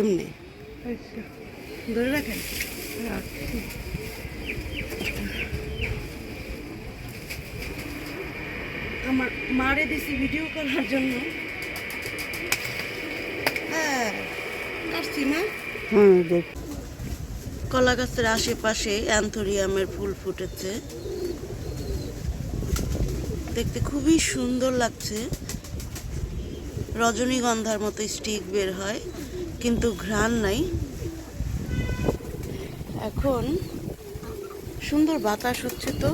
এমনি। ধরে রাখেন রাখছি আমার মারে দিছি ভিডিও করার জন্য। হ্যাঁ কাটছি না হুম দেখ। কলা গাছের আশেপাশে অ্যান্থোরিয়ামের ফুল ফুটেছে। দেখতে খুবই সুন্দর লাগছে। রজনীগন্ধার মতো স্টিক বের হয়। কিন্তু ঘ্রাণ নাই। এখন সুন্দর বাতাস হচ্ছে তো।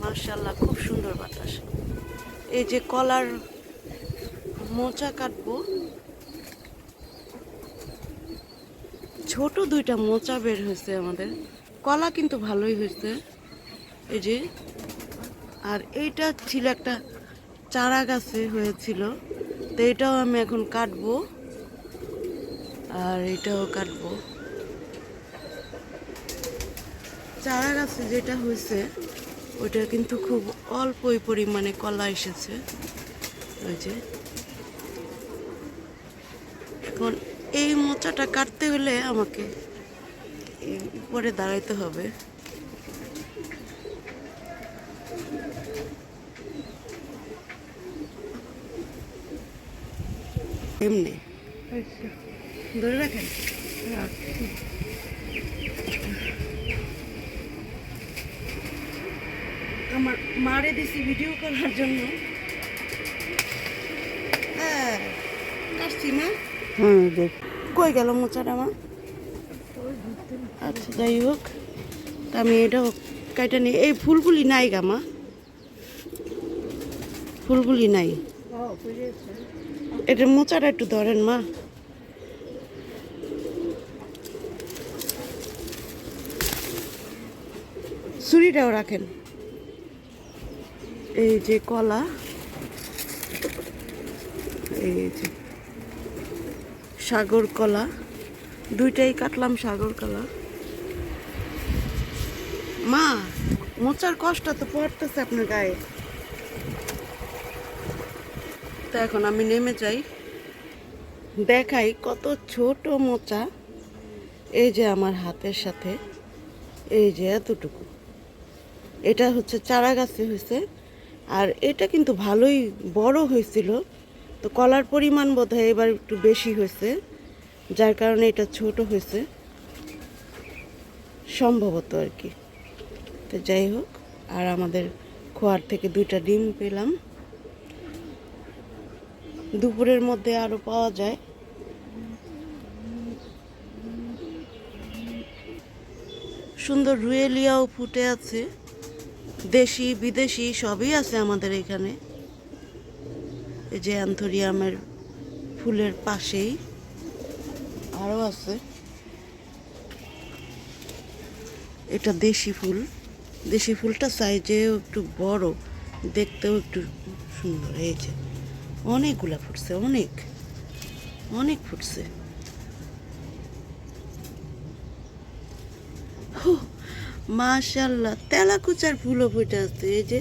মার্শাল্লাহ খুব সুন্দর বাতাস। এই যে কলার মোচা কাটবো। ছোট দুইটা মোচা বের হয়েছে আমাদের। কলা কিন্তু ভালোই হয়েছে। এই যে, আর এইটা ছিল একটা চারা গাছে হয়েছিল। তো এটাও আমি এখন কাটবো। আর এটাও কাটবো। চারা গাছে যেটা হয়েছে ওইটা কিন্তু খুব অল্পই পরিমাণে কলা এসেছে। ওই যে। এখন এই মোচাটা কাটতে হলে আমাকে উপরে দাঁড়াইতে হবে। এমনি। আচ্ছা ধরে রাখেন আমার মারে দিছি ভিডিও করার জন্য। হ্যাঁ কাটছি না হুম দেখ। কই গেল মোচাটা আমার আচ্ছা যাই হোক তা আমি এটাও কাইটা নিই এই ফুলগুলি নাই গামা ফুলগুলি নাই। এটা মোচাটা একটু ধরেন, মা। ছুরিটাও রাখেন। এই যে কলা, এই যে সাগর কলা, দুইটাই কাটলাম সাগর কলা। মা, মোচার কষ্ট তো পড়তেছে আপনার গায়ে। তো এখন আমি নেমে যাই। দেখাই কত ছোট মোচা। এই যে আমার হাতের সাথে, এই যে এতটুকু। এটা হচ্ছে চারা গাছে হয়েছে। আর এটা কিন্তু ভালোই বড় হয়েছিল। তো কলার পরিমাণ বোধ হয় এবার একটু বেশি হয়েছে, যার কারণে এটা ছোট হয়েছে। সম্ভবত আর কি। তো যাই হোক, আর আমাদের খোয়ার থেকে দুইটা ডিম পেলাম। দুপুরের মধ্যে আরও পাওয়া যায়। সুন্দর রুয়েলিয়াও ফুটে আছে। দেশি, বিদেশি সবই আছে আমাদের এখানে। এই যে অ্যান্থোরিয়ামের ফুলের পাশেই আরও আছে। এটা দেশি ফুল। দেশি ফুলটা সাইজেও একটু বড়, দেখতেও একটু সুন্দর যে। অনেকগুলা ফুটছে, অনেক। অনেক ফুটছে। মাশাল্লাহ তেলাকুচার ফুলও ফুটে আছে এই যে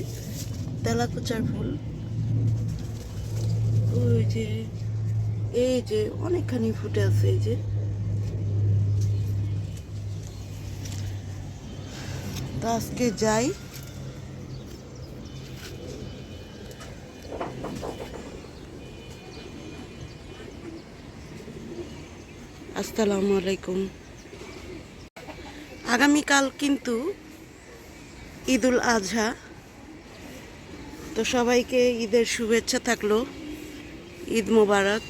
তেলাকুচার ফুল। ওই যে, এই যে অনেকখানি ফুটে আছে এই যে। আজকে যাই। আসসালামু আলাইকুম। আগামীকাল কিন্তু ঈদুল আজহা। তো সবাইকে ঈদের শুভেচ্ছা থাকল। ঈদ মোবারক।